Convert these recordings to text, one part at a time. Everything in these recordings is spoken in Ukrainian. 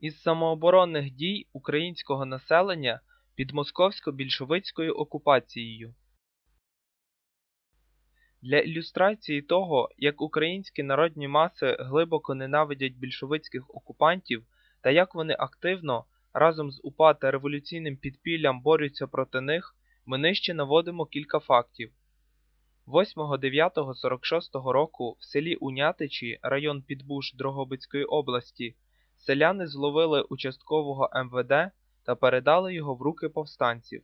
із самооборонних дій українського населення під московсько-більшовицькою окупацією. Для ілюстрації того, як українські народні маси глибоко ненавидять більшовицьких окупантів та як вони активно разом з УПА та революційним підпіллям борються проти них, ми нижче наводимо кілька фактів. 8.9.46 року в селі Унятичі, район Підбуш Дрогобицької області, селяни зловили участкового МВД та передали його в руки повстанців.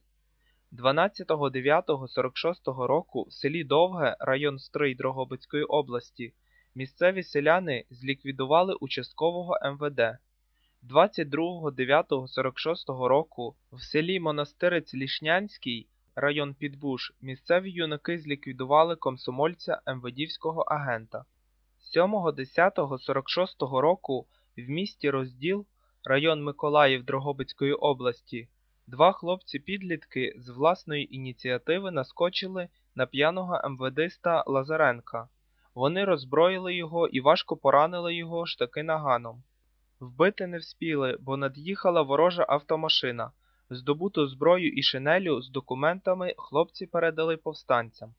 12.09.46 року в селі Довге, район Стрий Дрогобицької області, місцеві селяни зліквідували участкового МВД. 22.09.46 року в селі Монастирець Лішнянський, район Підбуш, місцеві юнаки зліквідували комсомольця МВДівського агента. 7.10.46 року в місті Розділ, район Миколаїв Дрогобицької області, два хлопці-підлітки з власної ініціативи наскочили на п'яного МВДиста Лазаренка. Вони роззброїли його і важко поранили його штаки наганом. Вбити не вспіли, бо над'їхала ворожа автомашина. Здобуту зброю і шинелю з документами хлопці передали повстанцям.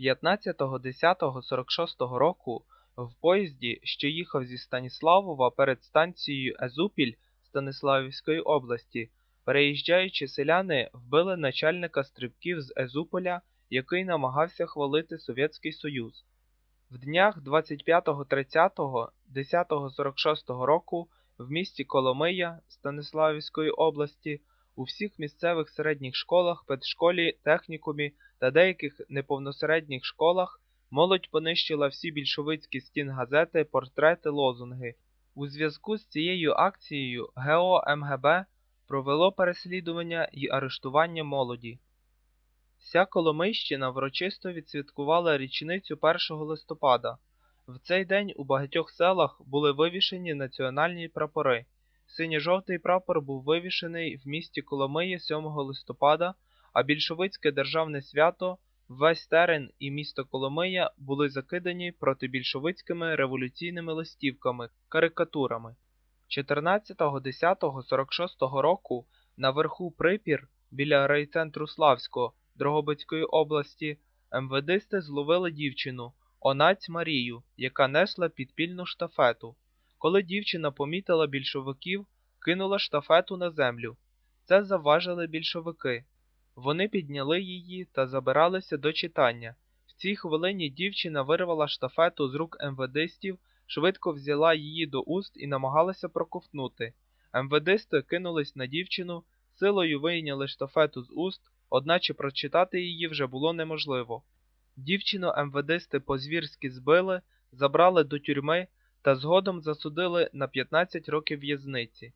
15.10.46 року в поїзді, що їхав зі Станіславова перед станцією Езупіль Станиславівської області, переїжджаючи селяни вбили начальника стрибків з Езуполя, який намагався хвалити Совєтський Союз. В днях 25.30 10.46 року в місті Коломия Станиславівської області у всіх місцевих середніх школах, педшколі, технікумі та деяких неповносередніх школах молодь понищила всі більшовицькі стінгазети, портрети, лозунги. У зв'язку з цією акцією ГО МГБ провело переслідування і арештування молоді. Вся Коломийщина врочисто відсвяткувала річницю 1 листопада. В цей день у багатьох селах були вивішені національні прапори. Синьо-жовтий прапор був вивішений в місті Коломиї 7 листопада, а більшовицьке державне свято, весь терен і місто Коломия були закидані протибільшовицькими революційними листівками, карикатурами. 14.10.46 року на верху Припір біля райцентру Славського Дрогобицької області МВДисти зловили дівчину Онаць Марію, яка несла підпільну штафету. Коли дівчина помітила більшовиків, кинула штафету на землю. Це завважили більшовики. Вони підняли її та забиралися до читання. В цій хвилині дівчина вирвала штафету з рук МВДистів, швидко взяла її до уст і намагалася проковтнути. МВДисти кинулись на дівчину, силою вийняли штафету з уст, одначе прочитати її вже було неможливо. Дівчину МВДисти по-звірськи збили, забрали до тюрми та згодом засудили на 15 років в'язниці.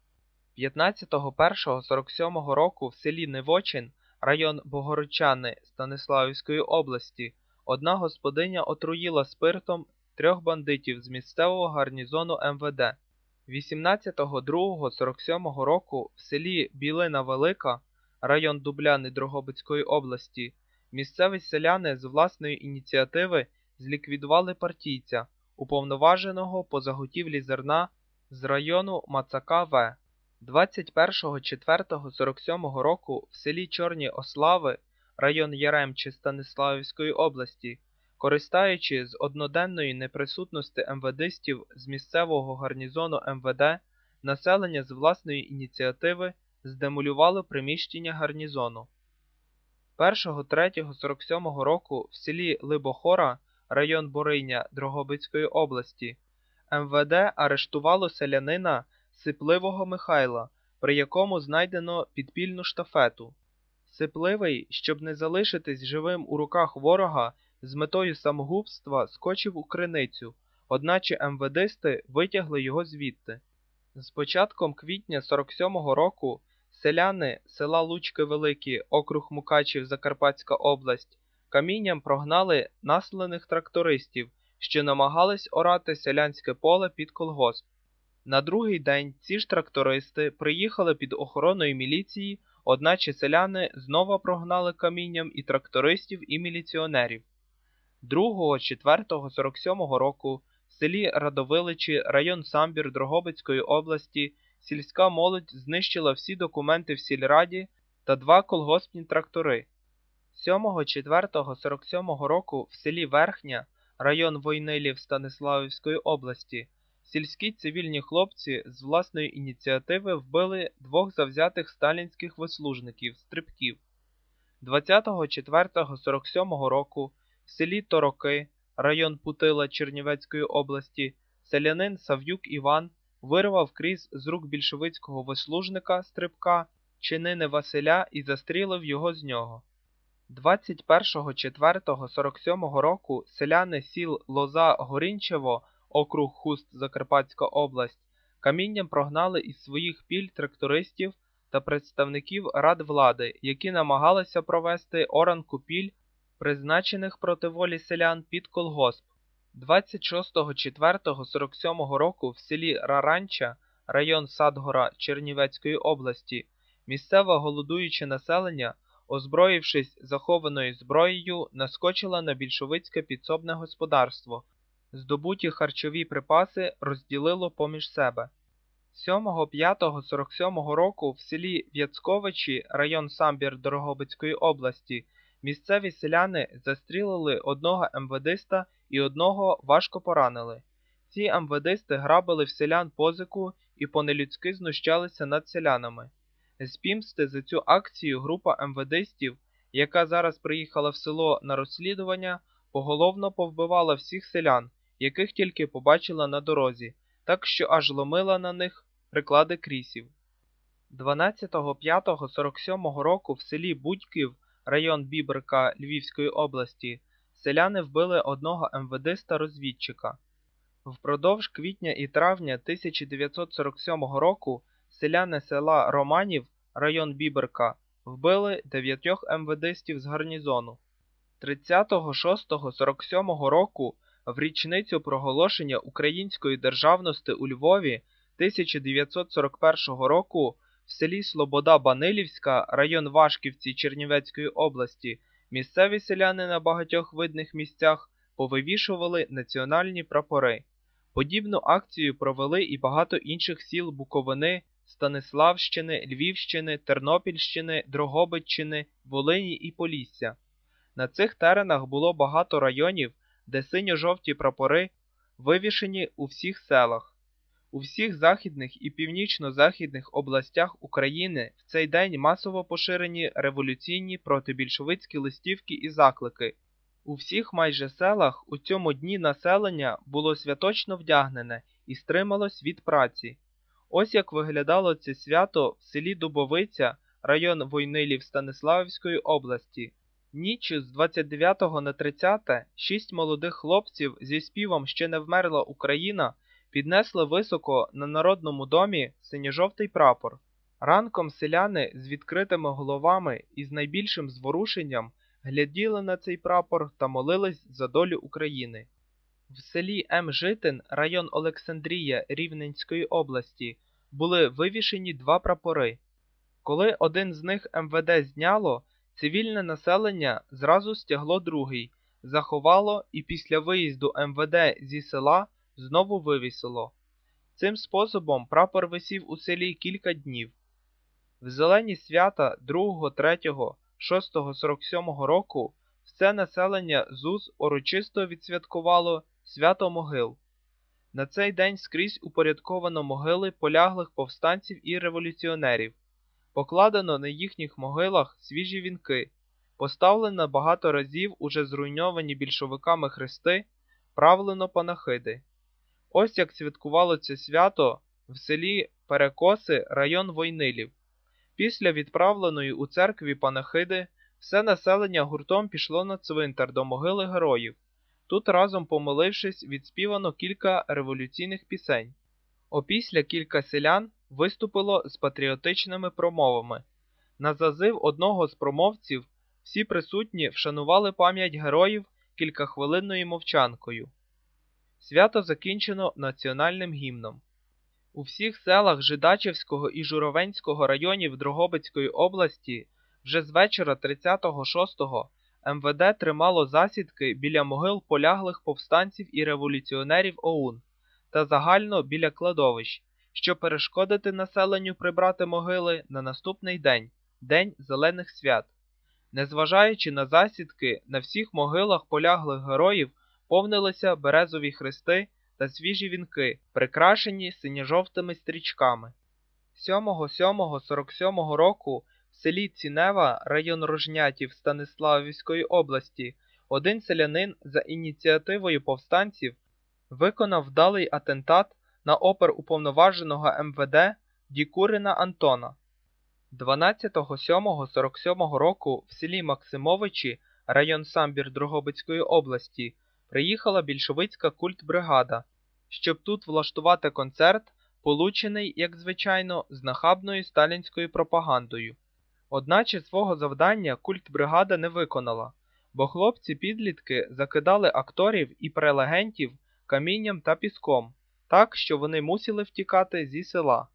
15.01.47 року в селі Невочин, район Богородчани Станиславівської області, одна господиня отруїла спиртом трьох бандитів з місцевого гарнізону МВД. 18.02.47 року в селі Білина Велика, район Дубляни Дрогобицької області, місцеві селяни з власної ініціативи зліквідували партійця, уповноваженого по заготівлі зерна з району Мацака В. 21.04.47 року в селі Чорні Ослави, район Яремчі Станиславівської області, користаючи з одноденної неприсутності МВДистів з місцевого гарнізону МВД, населення з власної ініціативи здемолювало приміщення гарнізону. 1.03.47 року в селі Либохора, район Бориня Дрогобицької області, МВД арештувало селянина Сипливого Михайла, при якому знайдено підпільну штафету. Сипливий, щоб не залишитись живим у руках ворога, з метою самогубства скочив у криницю, одначе МВДисти витягли його звідти. З початком квітня 47-го року селяни села Лучки Великі, округ Мукачів, Закарпатська область, камінням прогнали населених трактористів, що намагались орати селянське поле під колгосп. На другий день ці ж трактористи приїхали під охороною міліції, одначе селяни знову прогнали камінням і трактористів, і міліціонерів. 2.04.47 року в селі Радовиличі, район Самбір Дрогобицької області, сільська молодь знищила всі документи в сільраді та два колгоспні трактори. 7-4-47 року в селі Верхня, район Войнилів Станиславівської області, сільські цивільні хлопці з власної ініціативи вбили двох завзятих сталінських вислужників стрибків. 20.04.47 року в селі Тороки, район Путила Чернівецької області, селянин Сав'юк Іван вирвав крізь з рук більшовицького вислужника стрибка чинини Василя і застрілив його з нього. 21.04.47 року селяни сіл Лоза Горінчево, округ Хуст Закарпатська область, камінням прогнали із своїх піль трактористів та представників рад влади, які намагалися провести оранку піль, призначених проти волі селян під колгосп. 26.04.47 року в селі Раранча, район Садгора Чернівецької області, місцеве голодуюче населення, озброївшись захованою зброєю, наскочило на більшовицьке підсобне господарство. Здобуті харчові припаси розділило поміж себе. 7.05.47 року в селі В'яцковичі, район Самбір Дорогобицької області, місцеві селяни застрілили одного МВДиста і одного важко поранили. Ці МВДисти грабили в селян позику і понелюдськи знущалися над селянами. З пімсти за цю акцію група МВДистів, яка зараз приїхала в село на розслідування, поголовно повбивала всіх селян, яких тільки побачила на дорозі, так що аж ломила на них приклади крісів. 12.05.47 року в селі Будьків, район Біберка Львівської області, селяни вбили одного МВДиста розвідчика. Впродовж квітня і травня 1947 року селяни села Романів, район Біберка, вбили дев'ятьох МВДистів з гарнізону. 30.06.47 року в річницю проголошення української державності у Львові 1941 року в селі Слобода Банилівська, район Вашківці Чернівецької області, місцеві селяни на багатьох видних місцях повивішували національні прапори. Подібну акцію провели і багато інших сіл Буковини, Станиславщини, Львівщини, Тернопільщини, Дрогобиччини, Волині і Полісся. На цих теренах було багато районів, де синьо-жовті прапори вивішені у всіх селах. У всіх західних і північно-західних областях України в цей день масово поширені революційні протибільшовицькі листівки і заклики. У всіх майже селах у цьому дні населення було святочно вдягнене і стрималось від праці. Ось як виглядало це свято в селі Дубовиця, район Войнилів Станиславівської області. Ніч з 29 на 30 шість молодих хлопців зі співом Ще не вмерла Україна піднесли високо на народному домі синьо-жовтий прапор. Ранком селяни з відкритими головами і з найбільшим зворушенням гляділи на цей прапор та молились за долю України. В селі М. Житин, район Олександрія Рівненської області, були вивішені два прапори. Коли один з них МВД зняло, цивільне населення зразу стягло другий, заховало і після виїзду МВД зі села знову вивісило. Цим способом прапор висів у селі кілька днів. В зелені свята 2, 3, 6, 47 року все населення ЗУЗ урочисто відсвяткувало свято могил. На цей день скрізь упорядковано могили поляглих повстанців і революціонерів, покладено на їхніх могилах свіжі вінки, поставлено багато разів уже зруйновані більшовиками хрести, правлено панахиди. Ось як святкувало це свято в селі Перекоси, район Войнилів. Після відправленої у церкві панахиди все населення гуртом пішло на цвинтар до могили героїв. Тут разом помолившись, відспівано кілька революційних пісень. Опісля кілька селян виступило з патріотичними промовами. На зазив одного з промовців всі присутні вшанували пам'ять героїв кількахвилинною мовчанкою. Свято закінчено національним гімном. У всіх селах Жидачівського і Журовенського районів Дрогобицької області вже з вечора 36-го МВД тримало засідки біля могил поляглих повстанців і революціонерів ОУН та загально біля кладовищ, щоб перешкодити населенню прибрати могили на наступний день День Зелених Свят. Незважаючи на засідки, на всіх могилах поляглих героїв повнилися березові хрести та свіжі вінки, прикрашені синьо-жовтими стрічками. 7.7.47 року в селі Цінева, район Рожнятів Станиславівської області, один селянин за ініціативою повстанців виконав вдалий атентат на опер уповноваженого МВД Дікурина Антона. 12.07.47 року в селі Максимовичі, район Самбір Дрогобицької області, приїхала більшовицька культбригада, щоб тут влаштувати концерт, получений, як звичайно, з нахабною сталінською пропагандою. Одначе свого завдання культбригада не виконала, бо хлопці-підлітки закидали акторів і прелегентів камінням та піском, так що вони мусили втікати зі села.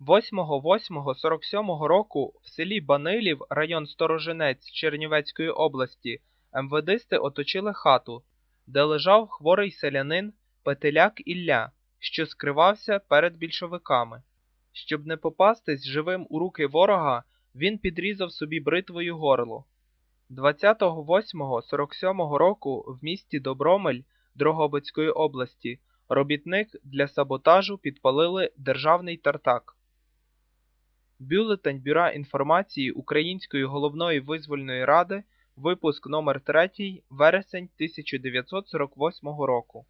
8.8.47 року в селі Банилів, район Сторожинець Чернівецької області, МВДисти оточили хату, де лежав хворий селянин Петеляк Ілля, що скривався перед більшовиками. Щоб не попастись живим у руки ворога, він підрізав собі бритвою горло. 28.47 року в місті Добромель Дрогобицької області робітник для саботажу підпалили державний тартак. Бюлетень Бюра інформації Української головної визвольної ради, випуск номер 3 вересень 1948 року.